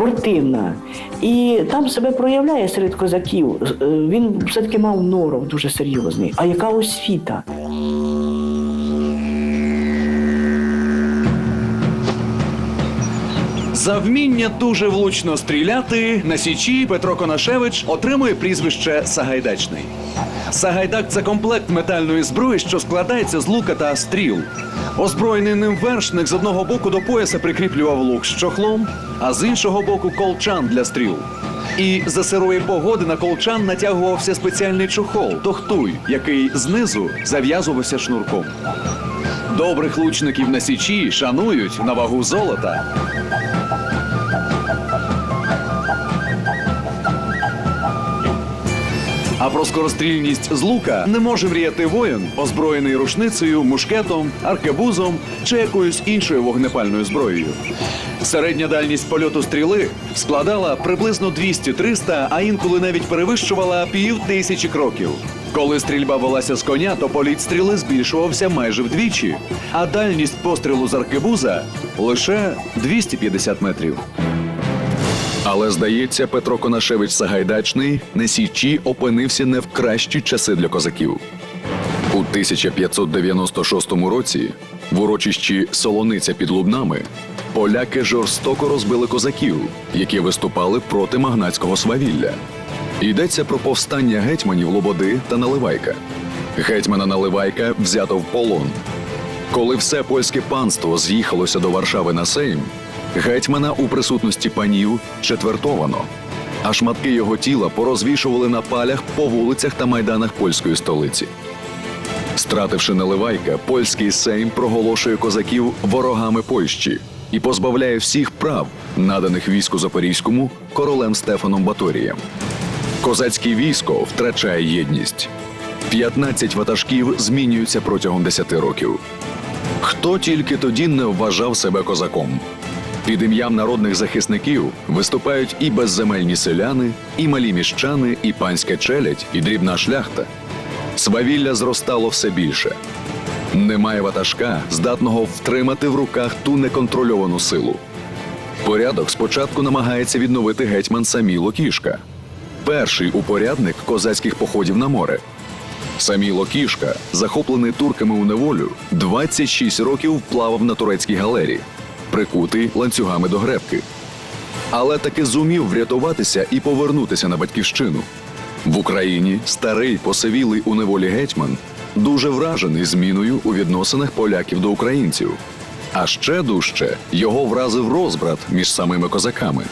спортивна. І там себе проявляє серед козаків. Е, Він все-таки мав норов дуже серйозний. А яка освіта? За вміння дуже влучно стріляти на січі Петро Конашевич отримує прізвище Сагайдачний. Сагайдак це комплект метальної зброї, що складається з лука та стріл. Озброєний ним вершник з одного боку до пояса прикріплював лук з чохлом, а з іншого боку колчан для стріл. І за сирої погоди на колчан натягувався спеціальний чохол тохтуй, який знизу зав'язувався шнурком. Добрих лучників на січі шанують на вагу золота. А про скорострільність з лука не може мріяти воїн, озброєний рушницею, мушкетом, аркебузом чи якоюсь іншою вогнепальною зброєю. Середня дальність польоту стріли складала приблизно 200-300, а інколи навіть перевищувала пів тисячі кроків. Коли стрільба велася з коня, то політ стріли збільшувався майже вдвічі, а дальність пострілу з аркебуза лише 250 метрів. Але здається, Петро Конашевич Сагайдачний на січі опинився не в кращі часи для козаків. У 1596 році в урочищі Солониця під Лубнами поляки жорстоко розбили козаків, які виступали проти магнатського свавілля. Йдеться про повстання гетьманів Лободи та Наливайка. Гетьмана Наливайка взято в полон. Коли все польське панство з'їхалося до Варшави на Сейм, гетьмана у присутності панів четвертовано, а шматки його тіла порозвішували на палях по вулицях та майданах польської столиці. Стративши Наливайка, польський сейм проголошує козаків ворогами Польщі і позбавляє всіх прав, наданих війську Запорізькому королем Стефаном Баторієм. Козацьке військо втрачає єдність. 15 ватажків змінюються протягом 10 років. Хто тільки тоді не вважав себе козаком. Під ім'ям народних захисників виступають і безземельні селяни, і малі міщани, і панська челядь, і дрібна шляхта. Свавілля зростало все більше. Немає ватажка, здатного втримати в руках ту неконтрольовану силу. Порядок спочатку намагається відновити гетьман Саміло Кішка, перший упорядник козацьких походів на море. Саміло Кішка, захоплений турками у неволю, 26 років плавав на турецькій галері, прикутий ланцюгами до гребки. Але таки зумів врятуватися і повернутися на батьківщину. В Україні старий посивілий у неволі гетьман дуже вражений зміною у відносинах поляків до українців. А ще дужче його вразив розбрат між самими козаками.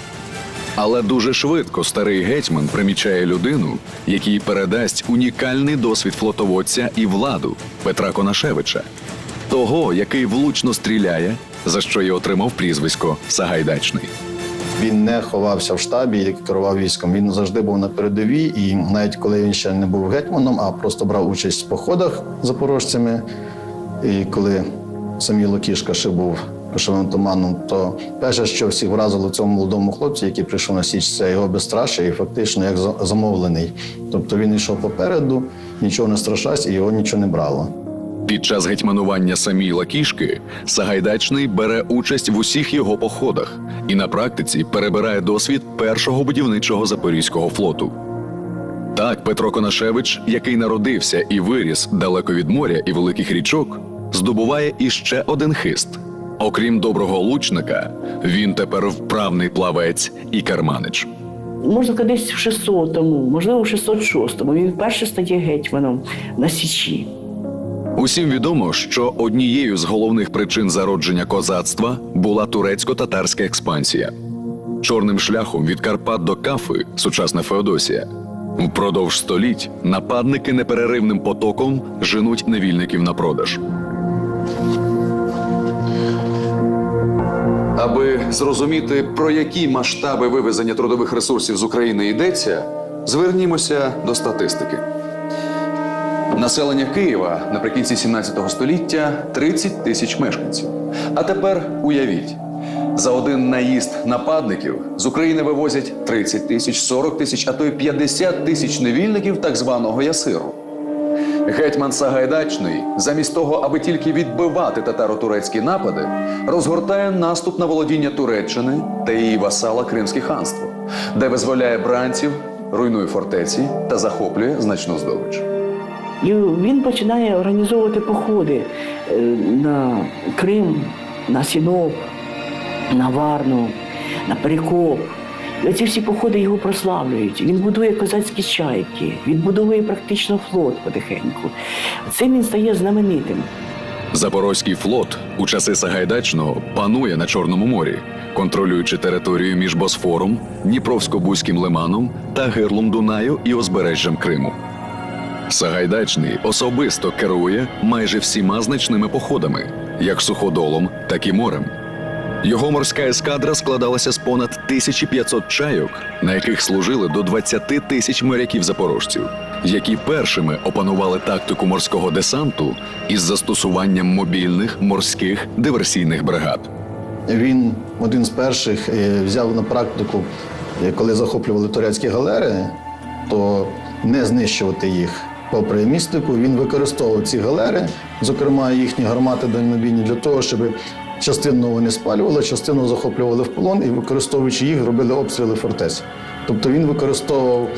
Але дуже швидко старий гетьман примічає людину, якій передасть унікальний досвід флотоводця і владу Петра Конашевича, того, який влучно стріляє, за що й отримав прізвисько Сагайдачний. Він не ховався в штабі і керував військом. Він завжди був на передовій, і навіть коли він ще не був гетьманом, а просто брав участь в походах з запорожцями. І коли Саміло Кішка ще був кошовим туманом, то перше, що всіх вразило цьому молодому хлопці, який прийшов на січ, це його безстрашя і фактично як замовлений. Тобто він йшов попереду, нічого не страшась, і його нічого не брало. Під час гетьманування Саміла Кішки Сагайдачний бере участь в усіх його походах і на практиці перебирає досвід першого будівничого запорізького флоту. Так, Петро Конашевич, який народився і виріс далеко від моря і великих річок, здобуває іще один хист. Окрім доброго лучника, він тепер вправний плавець і керманич. Можна десь в 600-му, можливо, в 606-му. Він вперше стає гетьманом на Січі. Усім відомо, що однією з головних причин зародження козацтва була турецько-татарська експансія. Чорним шляхом від Карпат до Кафи, сучасна Феодосія. Впродовж століть нападники непереривним потоком женуть невільників на продаж. Аби зрозуміти, про які масштаби вивезення трудових ресурсів з України йдеться, звернімося до статистики. Населення Києва наприкінці 17 століття 30 тисяч мешканців. А тепер уявіть, за один наїзд нападників з України вивозять 30 тисяч, 40 тисяч, а то й 50 тисяч невільників так званого ясиру. Гетьман Сагайдачний, замість того, аби тільки відбивати татаро-турецькі напади, розгортає наступ на володіння Туреччини та її васала Кримське ханство, де визволяє бранців, руйнує фортеці та захоплює значну здобич. І він починає організовувати походи е, на Крим, на Сіноп, на Варну, на Перекоп. Ці всі походи його прославлюють. Він будує козацькі чайки, відбудовує практично флот потихеньку. Цим він стає знаменитим. Запорозький флот у часи Сагайдачного панує на Чорному морі, контролюючи територію між Босфором, Дніпровсько-Бузьким лиманом та гирлом Дунаю і узбережжям Криму. Сагайдачний особисто керує майже всіма значними походами, як суходолом, так і морем. Його морська ескадра складалася з понад 1500 чайок, на яких служили до 20 тисяч моряків-запорожців, які першими опанували тактику морського десанту із застосуванням мобільних морських диверсійних бригад. Він один з перших е, взяв на практику, е, коли захоплювали турецькі галери, то не знищувати їх. Попри містику, він використовував ці галери, зокрема їхні гармати дальнобійні, для того, щоб частину вони спалювали, частину захоплювали в полон і, використовуючи їх, робили обстріли фортець. Тобто він використовував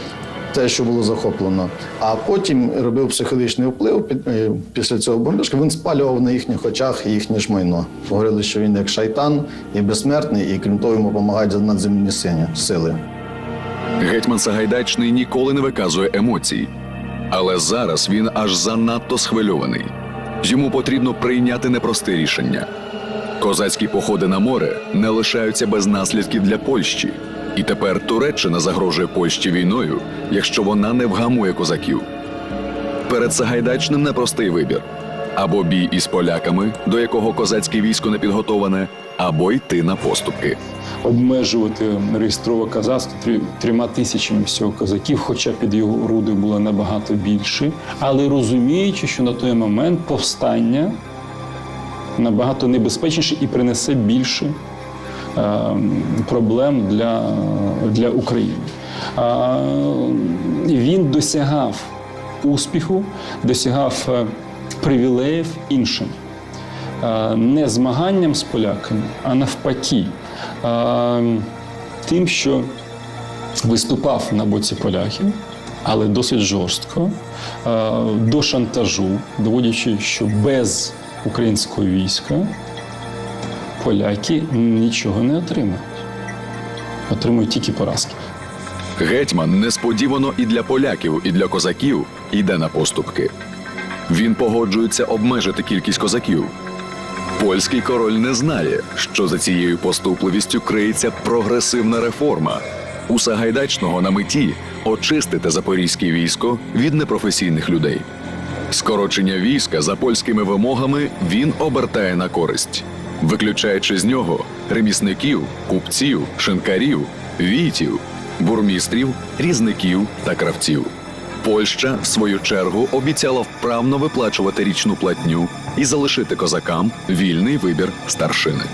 те, що було захоплено, а потім робив психологічний вплив е, після цього бомбіжка. Він спалював на їхніх очах їхнє ж майно. Говорили, що він як шайтан і безсмертний, і крім того, йому допомагають надземні сині сили. Гетьман Сагайдачний ніколи не виказує емоцій, але зараз він аж занадто схвильований. Йому потрібно прийняти непросте рішення. Козацькі походи на море не лишаються без наслідків для Польщі, і тепер Туреччина загрожує Польщі війною, якщо вона не вгамує козаків. Перед Сагайдачним непростий вибір: або бій із поляками, до якого козацьке військо не підготоване, або йти на поступки. обмежувати реєстрове казацтво трьома тисячами всього козаків, хоча під його руди було набагато більше, але розуміючи, що на той момент повстання набагато небезпечніше і принесе більше е, проблем для, для України. А, він досягав успіху, досягав е, привілеїв іншим е, не змаганням з поляками, а навпаки, е, тим, що виступав на боці поляків, але досить жорстко, е, до шантажу, доводячи, що без українського війська поляки нічого не отримають. Отримують тільки поразки. Гетьман несподівано і для поляків, і для козаків йде на поступки. Він погоджується обмежити кількість козаків. Польський король не знає, що за цією поступливістю криється прогресивна реформа. У Сагайдачного на меті очистити запорізьке військо від непрофесійних людей. Скорочення війська за польськими вимогами він обертає на користь, виключаючи з нього ремісників, купців, шинкарів, війтів, бурмістрів, різників та кравців. Польща, в свою чергу, обіцяла вправно виплачувати річну платню і залишити козакам вільний вибір старшини.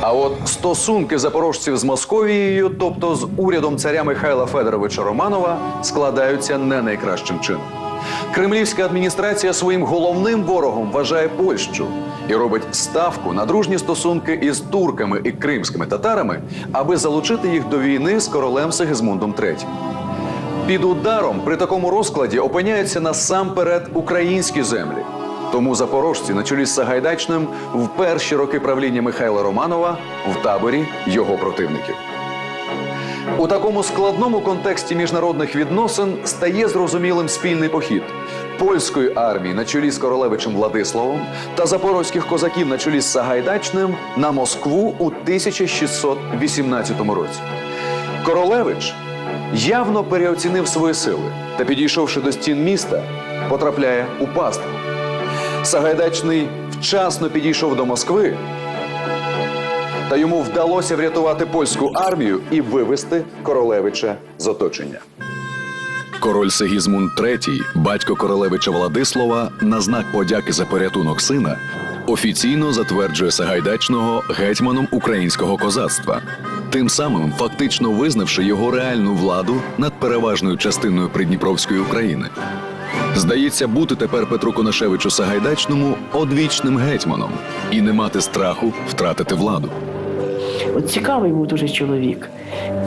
А от стосунки запорожців з Московією, тобто з урядом царя Михайла Федоровича Романова, складаються не найкращим чином. Кремлівська адміністрація своїм головним ворогом вважає Польщу і робить ставку на дружні стосунки із турками і кримськими татарами, аби залучити їх до війни з королем Сигизмундом III. Під ударом при такому розкладі опиняються насамперед українські землі. Тому запорожці на чолі з Сагайдачним в перші роки правління Михайла Романова в таборі його противників. У такому складному контексті міжнародних відносин стає зрозумілим спільний похід польської армії на чолі з королевичем Владиславом та запорозьких козаків на чолі з Сагайдачним на Москву у 1618 році. Королевич явно переоцінив свої сили та, підійшовши до стін міста, потрапляє у пастку. Сагайдачний вчасно підійшов до Москви, та йому вдалося врятувати польську армію і вивести королевича з оточення. Король Сигізмунд III, батько королевича Владислава, на знак подяки за порятунок сина, офіційно затверджує Сагайдачного гетьманом українського козацтва тим самим фактично визнавши його реальну владу над переважною частиною Придніпровської України. Здається, бути тепер Петру Конашевичу Сагайдачному одвічним гетьманом і не мати страху втратити владу. От цікавий був дуже чоловік.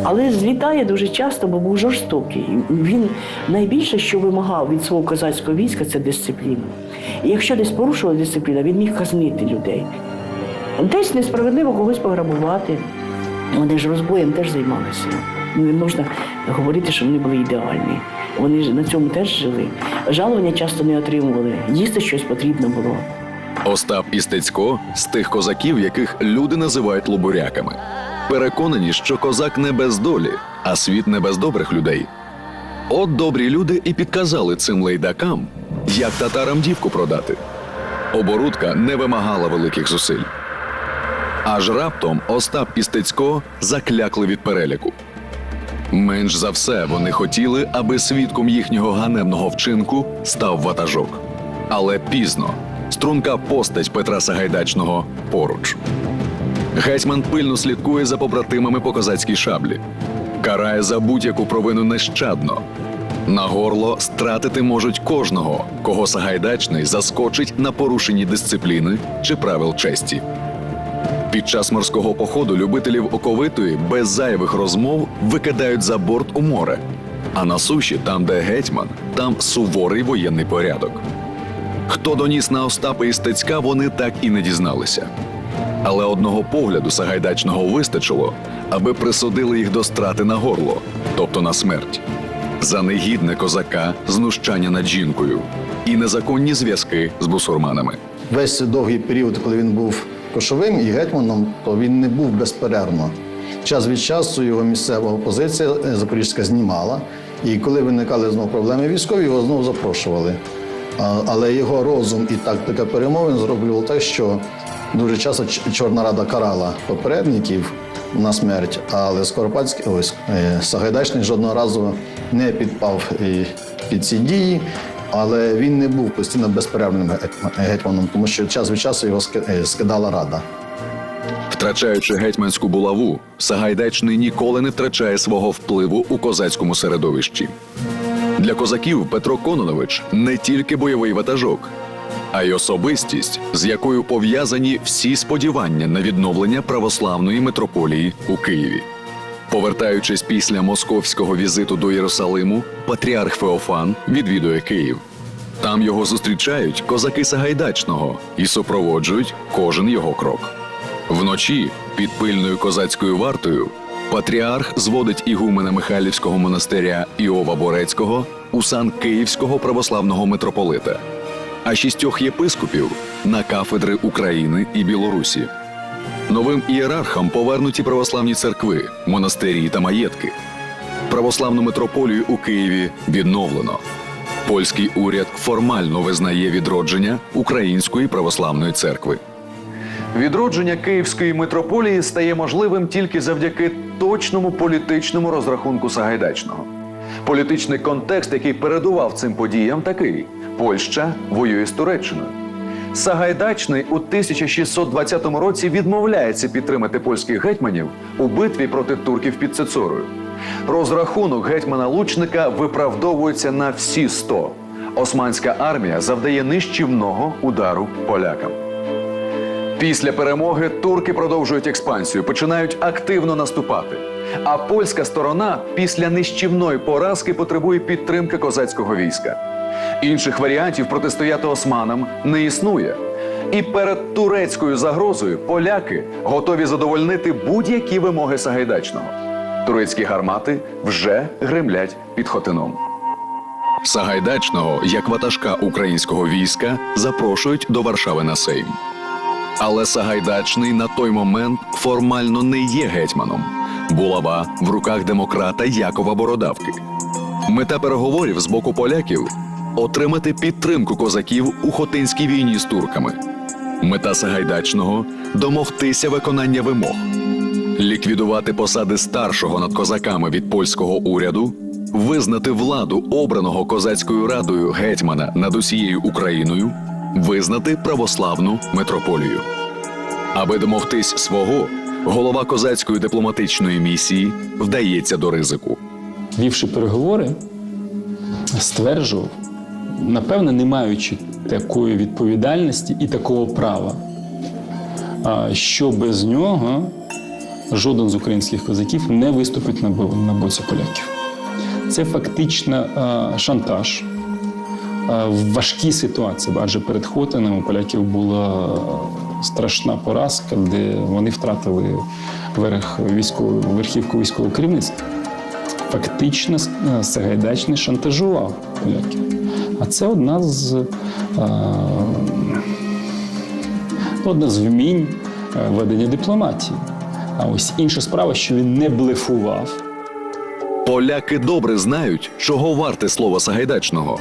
Але злітає дуже часто, бо був жорстокий. Він найбільше, що вимагав від свого козацького війська, це дисципліна. І якщо десь порушувала дисципліна, він міг казнити людей. Десь несправедливо когось пограбувати. Вони ж розбоєм теж займалися. Ну, Не можна говорити, що вони були ідеальні. Вони ж на цьому теж жили. Жалування часто не отримували. Їсти щось потрібно було. Остап і Стецько з тих козаків, яких люди називають лобуряками. Переконані, що козак не без долі, а світ не без добрих людей. От добрі люди і підказали цим лейдакам, як татарам дівку продати. Оборудка не вимагала великих зусиль. Аж раптом Остап і Стецько заклякли від переляку. Менш за все вони хотіли, аби свідком їхнього ганебного вчинку став ватажок. Але пізно струнка постать Петра Сагайдачного поруч. Гетьман пильно слідкує за побратимами по козацькій шаблі, карає за будь-яку провину нещадно. На горло стратити можуть кожного, кого Сагайдачний заскочить на порушенні дисципліни чи правил честі. Під час морського походу любителів оковитої без зайвих розмов викидають за борт у море. А на суші, там, де гетьман, там суворий воєнний порядок. Хто доніс на Остапа і Стецька, вони так і не дізналися. Але одного погляду Сагайдачного вистачило, аби присудили їх до страти на горло, тобто на смерть. За негідне козака, знущання над жінкою і незаконні зв'язки з бусурманами. Весь довгий період, коли він був кошовим і гетьманом, то він не був безперервно. Час від часу його місцева опозиція е, Запорізька знімала, і коли виникали знову проблеми військові, його знову запрошували. Але його розум і тактика перемовин зроблювали те, що дуже часто Чорна Рада карала попередників на смерть, але Скоропадський ось е, Сагайдачний жодного разу не підпав е, під ці дії. Але він не був постійно безперервним гетьманом, тому що час від часу його е, скидала рада. Втрачаючи гетьманську булаву, Сагайдачний ніколи не втрачає свого впливу у козацькому середовищі. Для козаків Петро Кононович не тільки бойовий ватажок, а й особистість, з якою пов'язані всі сподівання на відновлення православної митрополії у Києві. Повертаючись після московського візиту до Єрусалиму, патріарх Феофан відвідує Київ. Там його зустрічають козаки Сагайдачного і супроводжують кожен його крок. Вночі під пильною козацькою вартою патріарх зводить ігумена Михайлівського монастиря Іова Борецького у сан Київського православного митрополита, а шістьох єпископів на кафедри України і Білорусі. Новим ієрархам повернуті православні церкви, монастирі та маєтки. Православну митрополію у Києві відновлено. Польський уряд формально визнає відродження Української православної церкви. Відродження Київської митрополії стає можливим тільки завдяки точному політичному розрахунку Сагайдачного. Політичний контекст, який передував цим подіям, такий: Польща воює з Туреччиною. Сагайдачний у 1620 році відмовляється підтримати польських гетьманів у битві проти турків під Цицорою. Розрахунок гетьмана Лучника виправдовується на всі 100. Османська армія завдає нищівного удару полякам. Після перемоги турки продовжують експансію, починають активно наступати. А польська сторона після нищівної поразки потребує підтримки козацького війська. Інших варіантів протистояти османам не існує. І перед турецькою загрозою поляки готові задовольнити будь-які вимоги Сагайдачного. Турецькі гармати вже гремлять під Хотином. Сагайдачного, як ватажка українського війська, запрошують до Варшави на Сейм. Але Сагайдачний на той момент формально не є гетьманом. Булава в руках демократа Якова Бородавки. Мета переговорів з боку поляків отримати підтримку козаків у Хотинській війні з турками. Мета Сагайдачного домогтися виконання вимог, ліквідувати посади старшого над козаками від польського уряду, визнати владу обраного козацькою радою гетьмана над усією Україною, визнати православну митрополію. Аби домогтись свого, голова козацької дипломатичної місії вдається до ризику. вівши переговори, стверджував, напевне, не маючи такої відповідальності і такого права, що без нього жоден з українських козаків не виступить на боці поляків. Це фактично шантаж. В важкій ситуації, адже перед Хотином у поляків була страшна поразка, де вони втратили верх військової верхівку військового керівництва фактично Сагайдачний шантажував поляків. А це одна з, е, одна з вмінь е, ведення дипломатії. А ось інша справа, що він не блефував. Поляки добре знають, чого варте слово Сагайдачного,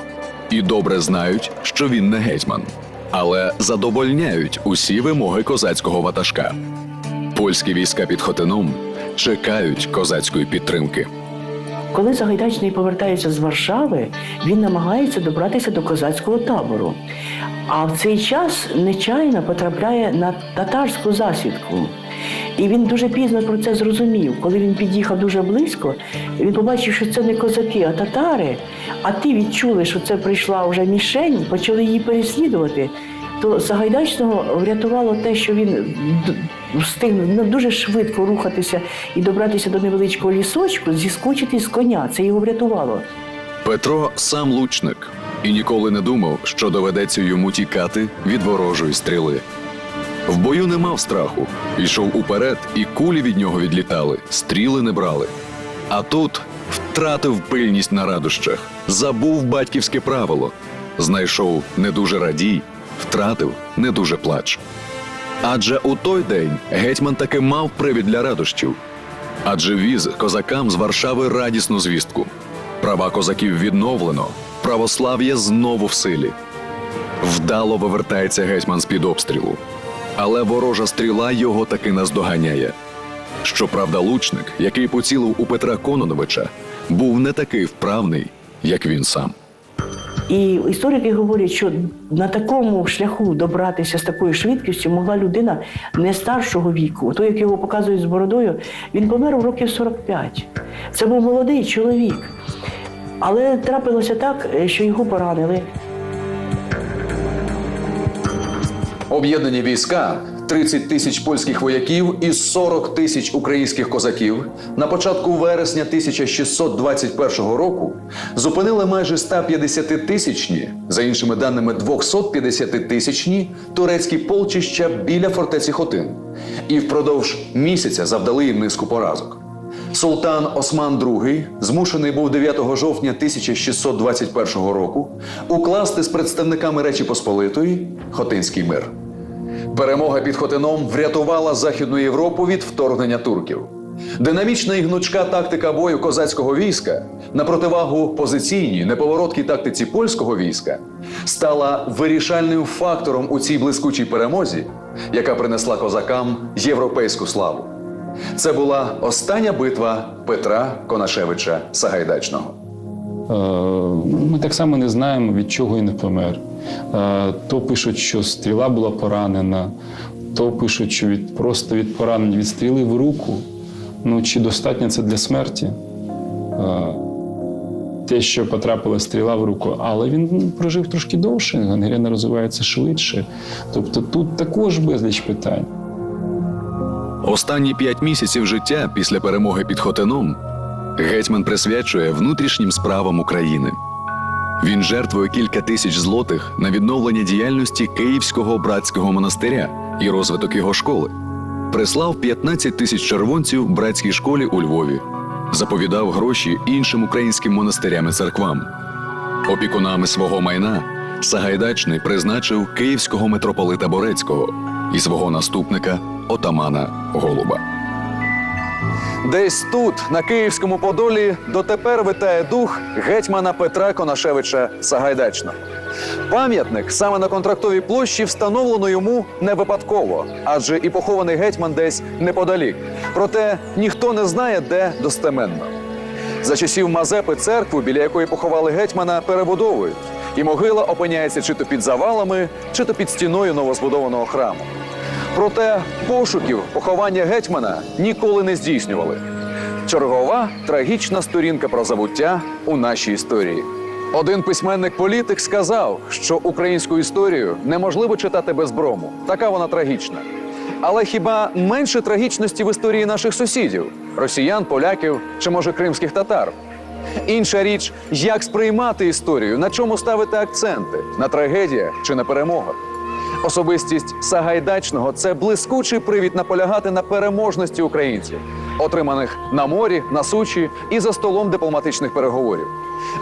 і добре знають, що він не гетьман, але задовольняють усі вимоги козацького ватажка. Польські війська під Хотином чекають козацької підтримки. Коли Сагайдачний повертається з Варшави, він намагається добратися до козацького табору. А в цей час нечайно потрапляє на татарську засідку. І він дуже пізно про це зрозумів. Коли він під'їхав дуже близько, він побачив, що це не козаки, а татари. А ті відчули, що це прийшла вже мішень, почали її переслідувати. То Сагайдачного врятувало те, що він д- встиг ну, дуже швидко рухатися і добратися до невеличкого лісочку, зіскочити з коня. Це його врятувало. Петро сам лучник і ніколи не думав, що доведеться йому тікати від ворожої стріли. В бою не мав страху, йшов уперед, і кулі від нього відлітали, стріли не брали. А тут втратив пильність на радощах, забув батьківське правило, знайшов не дуже радій, втратив не дуже плач. Адже у той день гетьман таки мав привід для радощів. Адже віз козакам з Варшави радісну звістку. Права козаків відновлено, православ'я знову в силі. Вдало вивертається гетьман з-під обстрілу. Але ворожа стріла його таки наздоганяє. Щоправда, лучник, який поцілив у Петра Кононовича, був не такий вправний, як він сам. І історики говорять, що на такому шляху добратися з такою швидкістю могла людина не старшого віку. Той, як його показують з бородою, він помер у років 45. Це був молодий чоловік. Але трапилося так, що його поранили. Об'єднані війська 30 тисяч польських вояків і 40 тисяч українських козаків на початку вересня 1621 року зупинили майже 150-тисячні, за іншими даними 250-тисячні турецькі полчища біля фортеці Хотин і впродовж місяця завдали їм низку поразок. Султан Осман II змушений був 9 жовтня 1621 року укласти з представниками Речі Посполитої Хотинський мир. Перемога під Хотином врятувала Західну Європу від вторгнення турків. Динамічна і гнучка тактика бою козацького війська на противагу позиційній неповороткій тактиці польського війська стала вирішальним фактором у цій блискучій перемозі, яка принесла козакам європейську славу. Це була остання битва Петра Конашевича Сагайдачного. Е, Ми так само не знаємо, від чого він помер. Е, То пишуть, що стріла була поранена, то пишуть, що від, просто від поранення від стріли в руку. Ну, чи достатньо це для смерті? Е, Те, що потрапила стріла в руку, але він прожив трошки довше, гангрена розвивається швидше. Тобто тут також безліч питань. Останні п'ять місяців життя після перемоги під Хотином гетьман присвячує внутрішнім справам України. Він жертвує кілька тисяч злотих на відновлення діяльності Київського братського монастиря і розвиток його школи. Прислав 15 тисяч червонців братській школі у Львові, заповідав гроші іншим українським монастирям і церквам. Опікунами свого майна Сагайдачний призначив київського митрополита Борецького і свого наступника отамана Голуба. Десь тут, на Київському Подолі, дотепер витає дух гетьмана Петра Конашевича Сагайдачного. Пам'ятник саме на контрактовій площі встановлено йому не випадково, адже і похований гетьман десь неподалік. Проте ніхто не знає, де достеменно. За часів Мазепи церкву, біля якої поховали гетьмана, перебудовують, і могила опиняється чи то під завалами, чи то під стіною новозбудованого храму. Проте пошуків поховання гетьмана ніколи не здійснювали. Чергова трагічна сторінка про забуття у нашій історії. Один письменник-політик сказав, що українську історію неможливо читати без брому. Така вона трагічна. Але хіба менше трагічності в історії наших сусідів росіян, поляків чи може кримських татар? Інша річ, як сприймати історію, на чому ставити акценти на трагедіях чи на перемогах. Особистість Сагайдачного це блискучий привід наполягати на переможності українців, отриманих на морі, на сучі і за столом дипломатичних переговорів.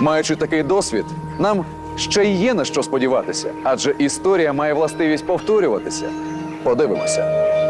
Маючи такий досвід, нам ще є на що сподіватися, адже історія має властивість повторюватися. Подивимося.